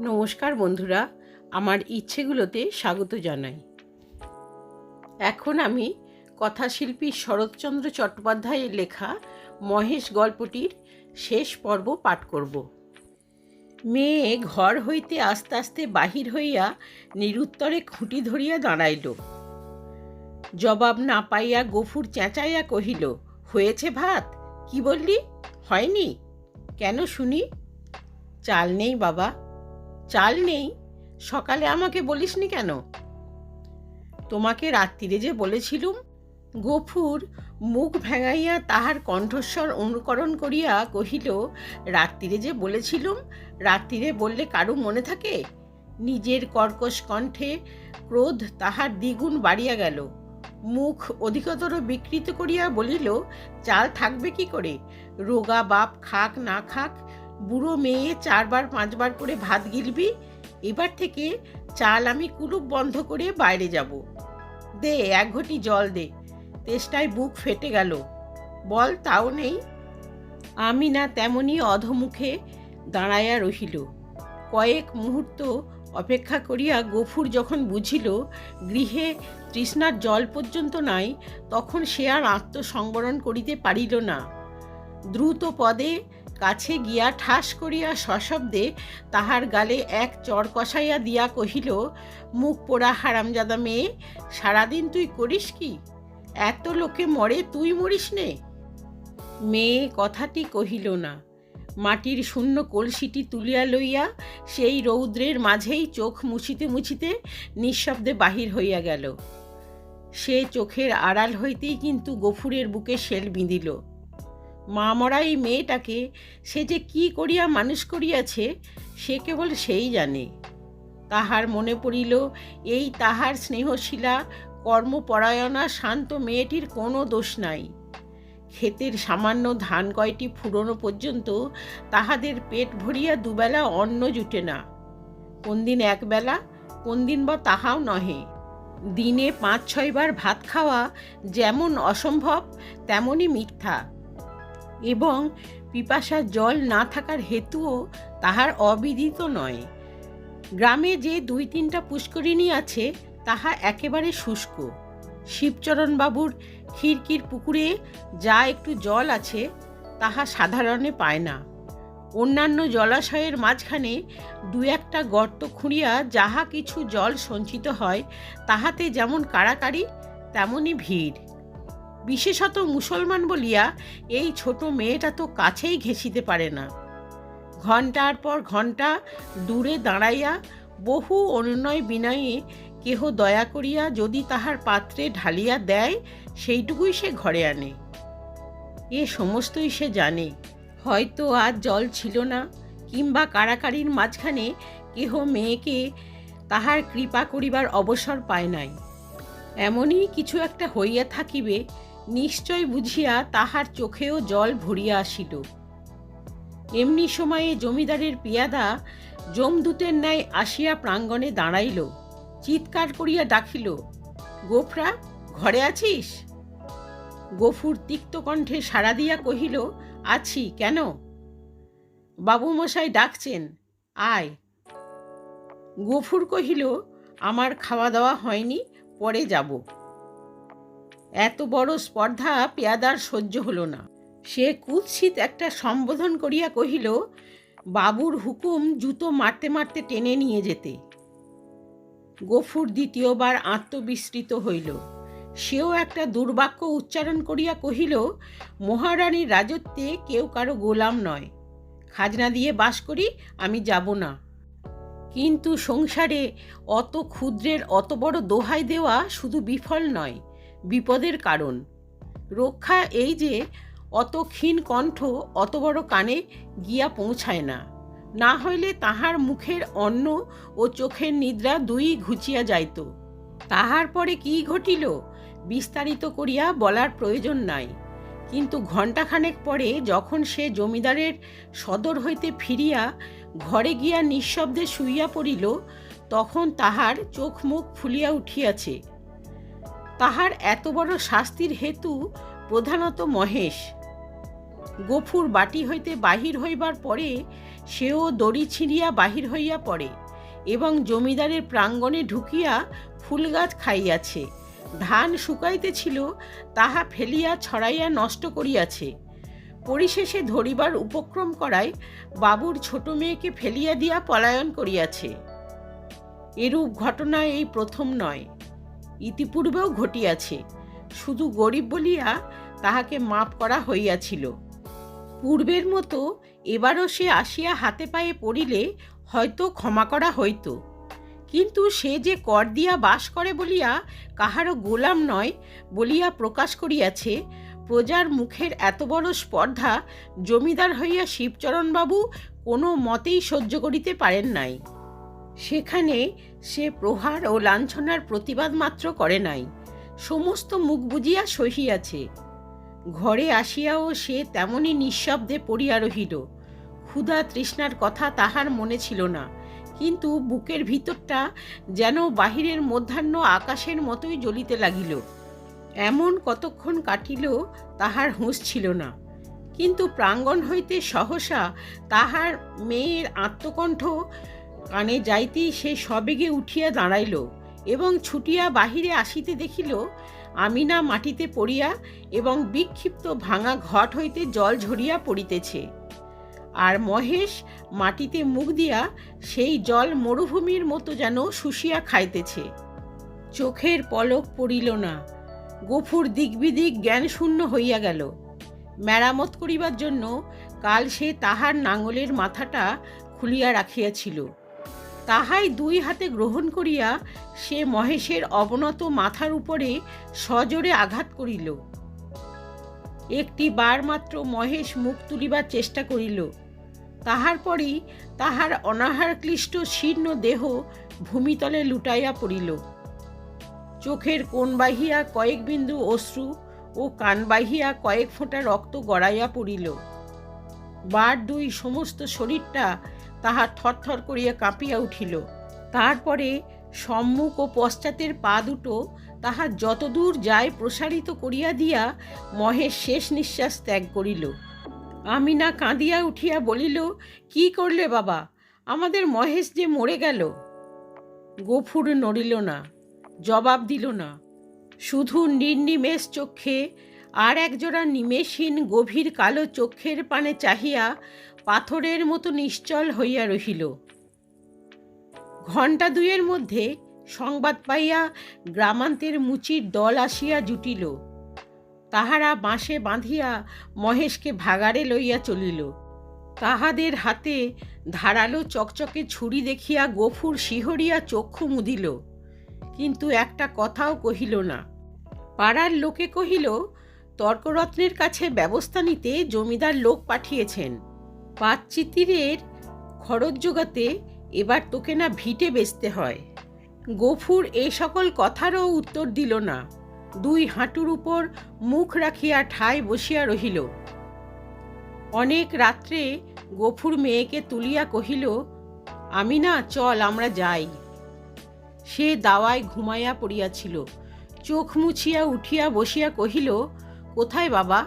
নমস্কার বন্ধুরা, আমার ইচ্ছেগুলোতে স্বাগত জানাই। এখন আমি কথাশিল্পী শরৎচন্দ্র চট্টোপাধ্যায়ের লেখা মহেশ গল্পটির শেষ পর্ব পাঠ করব। মেয়ে ঘর হইতে আস্তে আস্তে বাহির হইয়া নিরুত্তরে খুঁটি ধরিয়া দাঁড়াইল। জবাব না পাইয়া গফুর চেঁচাইয়া কহিল, হয়েছে ভাত? কি বললি? হয়নি? কেন শুনি? চাল নেই বাবা। চাল নেই? সকালে আমাকে বলিসনি কেন? তোমাকে রাত্রিরে যে বলেছিলুম, গফুর মুখ ভেঙাইয়া তাহার কণ্ঠস্বর অনুকরণ করিয়া কহিল, রাত্রিরে যে বলেছিলুম, রাত্রিরে বললে কারু মনে থাকে? নিজের কর্কশ কণ্ঠে ক্রোধ তাহার দ্বিগুণ বাড়িয়া গেল। মুখ অধিকতর বিকৃত করিয়া বলিল, চাল থাকবে কি করে? রোগা বাপ খাক না খাক বুড়ো মেয়ে চারবার, পাঁচবার করে ভাত গিলবি, এবার থেকে চাল আমি কুলুপ বন্ধ করে বাইরে যাব। দে, এক ঘটি জল দে। তেষ্টায় বুক ফেটে গেল। বল, তাও নেই? আমি না তেমনি অধমুখে দাঁড়াইয়া রহিল। কয়েক মুহূর্ত অপেক্ষা করিয়া গফুর যখন বুঝিল গৃহে তৃষ্ণার জল পর্যন্ত নাই, তখন সে আর আত্মসংবরণ করিতে পারিল না। দ্রুত পদে কাছে গিয়া ঠাস করিয়া সশব্দে তাহার গালে এক চর কষাইয়া দিয়া কহিল, মুখ পোড়া হারামজাদা মেয়ে, সারাদিন তুই করিস কি? এত লোকে মরে তুই মরিস নে? মেয়ে কথাটি কহিল না। মাটির শূন্য কলসিটি তুলিয়া লইয়া সেই রৌদ্রের মাঝেই চোখ মুছিতে মুছিতে নিঃশব্দে বাহির হইয়া গেল। সে চোখের আড়াল হইতেই কিন্তু গফুরের বুকে শেল বিঁধিল। মা মরা এই মেয়েটাকে সে যে কি করিয়া মানুষ করিয়াছে, সে কেবল সেই জানে। তাহার মনে পড়িল, এই তাহার স্নেহশীলা, কর্মপরায়ণা, শান্ত মেয়েটির কোনো দোষ নাই। ক্ষেতের সামান্য ধান কয়টি ফুরনো পর্যন্ত তাহাদের পেট ভরিয়া দুবেলা অন্ন জুটে না। কোন দিন একবেলা, কোন দিন বা তাহাও নহে। দিনে পাঁচ ছয়বার ভাত খাওয়া যেমন অসম্ভব, তেমনই মিথ্যা। এবং পিপাসার জল না থাকার হেতুও তাহার অবিদিত নয়। গ্রামে যে দুই তিনটা পুষ্করিণী আছে, তাহা একেবারে শুষ্ক। শিবচরণবাবুর খিরকির পুকুরে যা একটু জল আছে, তাহা সাধারণে পায় না। অন্যান্য জলাশয়ের মাঝখানে দু একটা গর্ত খুঁড়িয়া যাহা কিছু জল সঞ্চিত হয়, তাহাতে যেমন কাড়াকাড়ি তেমনই ভিড়। বিশেষত মুসলমান বলিয়া, এই ছোট মেয়েটা তো কাছেই ঘেঁষিতে পারে না। ঘণ্টার পর ঘণ্টা দূরে দাঁড়াইয়া বহু অনুনয় বিনয়ে কেহ দয়া করিয়া যদি তাহার পাত্রে ঢালিয়া দেয়, সেইটুকুই সে ঘরে আনে। এ সমস্তই সে জানে। হয়তো আর জল ছিল না, কিংবা কাড়াকাড়ির মাঝখানে কেহ মেয়েকে তাহার কৃপা করিবার অবসর পায় নাই। এমনই কিছু একটা হইয়া থাকিবে নিশ্চয় বুঝিয়া তাহার চোখেও জল ভরিয়া আসিল। এমনি সময়ে জমিদারের পিয়াদা জমদূতের ন্যায় আসিয়া প্রাঙ্গণে দাঁড়াইল। চিৎকার করিয়া ডাকিল গোফরা ঘরে আছিস? গফুর তিক্ত কণ্ঠে সাড়া দিয়া কহিল, আছি, কেন? বাবুমশাই ডাকছেন, আয়। গফুর কহিল, আমার খাওয়া দাওয়া হয়নি, পরে যাব। এত বড় স্পর্ধা পেয়াদার সহ্য হলো না। সে কুৎসিত একটা সম্বোধন করিয়া কহিল, বাবুর হুকুম জুতো মারতে মারতে টেনে নিয়ে যেতে। গফুর দ্বিতীয়বার আত্মবিস্মৃত হইল। সেও একটা দুর্বাক্য উচ্চারণ করিয়া কহিল, মহারানীর রাজত্বে কেউ কারও গোলাম নয়। খাজনা দিয়ে বাস করি, আমি যাব না। কিন্তু সংসারে অত ক্ষুদ্রের অত বড় দোহাই দেওয়া শুধু বিফল নয়। বিপদের কারণ। রক্ষা এই যে, অত ক্ষীণ কণ্ঠ অত বড় কানে গিয়া পৌঁছায় না। না হইলে তাহার মুখের অন্ন ও চোখের নিদ্রা দুই ঘুচিয়া যাইত। তাহার পরে কি ঘটিল? বিস্তারিত করিয়া বলার প্রয়োজন নাই। কিন্তু ঘণ্টাখানেক পরে যখন সে জমিদারের সদর হইতে ফিরিয়া ঘরে গিয়া নিঃশব্দে শুইয়া পড়িল, তখন তাহার চোখ মুখ ফুলিয়া উঠিয়াছে। তাহার এত বড় শাস্তির হেতু প্রধানত মহেশ। গফুর বাটি হইতে বাহির হইবার পরে সেও দড়ি ছিঁড়িয়া বাহির হইয়া পড়ে এবং জমিদারের প্রাঙ্গণে ঢুকিয়া ফুলগাছ খাইয়াছে। ধান শুকাইতেছিল, তাহা ফেলিয়া ছড়াইয়া নষ্ট করিয়াছে। পরিশেষে ধরিবার উপক্রম করায় বাবুর ছোট মেয়েকে ফেলিয়া দিয়া পলায়ন করিয়াছে। এরূপ ঘটনা এই প্রথম নয়। ইতিপূর্বেও ঘটিয়াছে। শুধু গরিব বলিয়া তাহাকে মাপ করা হইয়াছিল। পূর্বের মতো এবারও সে আসিয়া হাতে পায়ে পড়িলে হয়তো ক্ষমা করা হইত। কিন্তু সে যে কর দিয়া বাস করে বলিয়া কাহারও গোলাম নয় বলিয়া প্রকাশ করিয়াছে, প্রজার মুখের এত বড় স্পর্ধা জমিদার হইয়া শিবচরণবাবু কোনো মতেই সহ্য করিতে পারেন নাই। সেখানে সে প্রহার ও লাঞ্ছনার প্রতিবাদ মাত্র করে নাই। সমস্ত মুখ বুজিয়া সহিয়াছে। ঘরে আসিয়াও সে তেমনি নিঃশব্দে পড়িয়া রহিল। ক্ষুধা তৃষ্ণার কথা তাহার মনে ছিল না, কিন্তু বুকের ভিতরটা যেন বাহিরের মধ্যাহ্ন আকাশের মতোই জ্বলিতে লাগিল। এমন কতক্ষণ কাটিল তাহার হুঁশ ছিল না, কিন্তু প্রাঙ্গণ হইতে সহসা তাহার মেয়ের আত্মকণ্ঠ কানে যাইতেই সে সবেগে উঠিয়া দাঁড়াইল এবং ছুটিয়া বাহিরে আসিতে দেখিল, আমিনা মাটিতে পড়িয়া এবং বিক্ষিপ্ত ভাঙা ঘট হইতে জল ঝরিয়া পড়িতেছে। আর মহেশ মাটিতে মুখ দিয়া সেই জল মরুভূমির মতো যেন শুষিয়া খাইতেছে। চোখের পলক পড়িল না, গফুর দিকবিদিক জ্ঞান শূন্য হইয়া গেল। মেরামত করিবার জন্য কাল সে তাহার নাঙলের মাথাটা খুলিয়া রাখিয়াছিল। তাহাই দুই হাতে গ্রহণ করিয়া সে মহেশের অবনত মাথার উপরে সজোরে আঘাত করিল। একটি বার মাত্র মহেশ মুখ তুলিবার চেষ্টা করিল। তাহার পরেই তাহার অনাহার ক্লিষ্ট শীর্ণ দেহ ভূমিতলে লুটাইয়া পড়িল। চোখের কোণ বাহিয়া কয়েক বিন্দু অশ্রু ও কান বাহিয়া কয়েক ফোঁটা রক্ত গড়াইয়া পড়িল। বার দুই সমস্ত শরীরটা তাহার থরথর করিয়া কাঁপিয়া উঠিল। তারপরে সম্মুখ ও পশ্চাতের পা দুটো তাহা যতদূর যায় প্রসারিত করিয়া দিয়া মহেশ শেষ নিঃশ্বাস ত্যাগ করিল। আমিনা কাঁদিয়া উঠিয়া বলিল, কি করলে বাবা? আমাদের মহেশ যে মরে গেল গফুর নড়িল না, জবাব দিল না। শুধু নির্নিমেষ চক্ষে আর একজোড়া নিমেষহীন গভীর কালো চক্ষের পানে চাহিয়া পাথরের মতো নিশ্চল হইয়া রহিল। ঘণ্টা দুইয়ের মধ্যে সংবাদ পাইয়া গ্রামান্তের মুচির দল আসিয়া জুটিল। তাহারা বাঁশে বাঁধিয়া মহেশকে ভাগাড়ে লইয়া চলিল। তাহাদের হাতে ধারালো চকচকে ছুরি দেখিয়া গফুর শিহরিয়া চক্ষু মুদিল। কিন্তু একটা কথাও কহিল না। পাড়ার লোকে কহিল, তর্করত্নের কাছে ব্যবস্থা নিতে জমিদার লোক পাঠিয়েছেন। পাতচিতিরের খরচ জোগাতে এবার তোকে না ভিটে বেচতে হয়। গফুর এ সকল কথারও উত্তর দিল না। দুই হাঁটুর উপর মুখ রাখিয়া ঠায় বসিয়া রহিল। অনেক রাত্রে গফুর মেয়েকে তুলিয়া কহিল আমি না চল, আমরা যাই। সে দাওয়ায় ঘুমাইয়া পড়িয়াছিল। চোখ মুছিয়া উঠিয়া বসিয়া কহিল, কোথায় বাবা?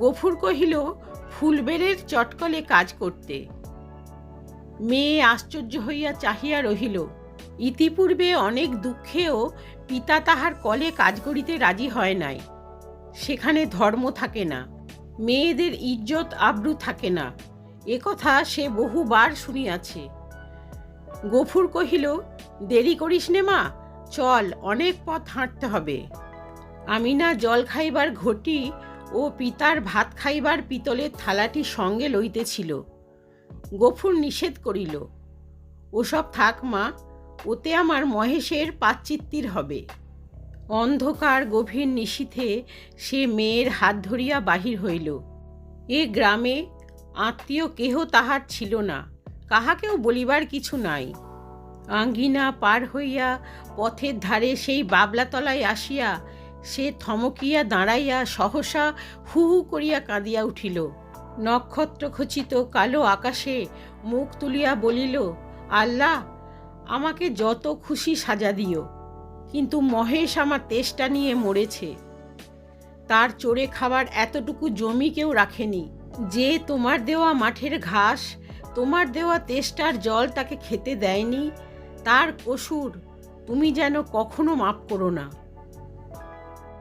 গফুর কহিল, ফুলবেড়ের চটকলে কাজ করতে। মেয়ে আশ্চর্য হইয়া চাহিয়া রহিল, ইতিপূর্বে অনেক দুঃখেও পিতা তাহার কলে কাজ করিতে রাজি হয় নাই। সেখানে ধর্ম থাকে না, মেয়েদের ইজ্জত আব্রু থাকে না। এ কথা সে বহুবার শুনিয়াছে। গফুর কহিল, দেরি করিস নে মা, চল, অনেক পথ হাঁটতে হবে। আমিনা জল খাইবার ঘটি ও পিতার ভাত খাইবার পিতলের থালাটি সঙ্গে লইতেছিল। গফুর নিষেধ করিল, ওসব থাক মা, ওতে আমার মহেশের পাচ্চিত্তির হবে। অন্ধকার গভীর নিশীথে সে মেয়ের হাত ধরিয়া বাহির হইল। এ গ্রামে আত্মীয় কেহ তাহার ছিল না, কাহাকেও বলিবার কিছু নাই। আঙ্গিনা পার হইয়া পথের ধারে সেই বাবলাতলায় আসিয়া সে থমকিয়া দাঁড়াইয়া সহসা হু হু করিয়া কাঁদিয়া উঠিল। নক্ষত্রখচিত কালো আকাশে মুখ তুলিয়া বলিল, আল্লাহ, আমাকে যত খুশি সাজা দিও, কিন্তু মহেশ আমার তেষ্টা নিয়ে মরেছে। তার চড়ে খাবার এতটুকু জমি কেউ রাখেনি। যে তোমার দেওয়া মাঠের ঘাস, তোমার দেওয়া তেষ্টার জল তাকে খেতে দেয়নি, তার কসুর তুমি যেন কখনো মাপ করো না।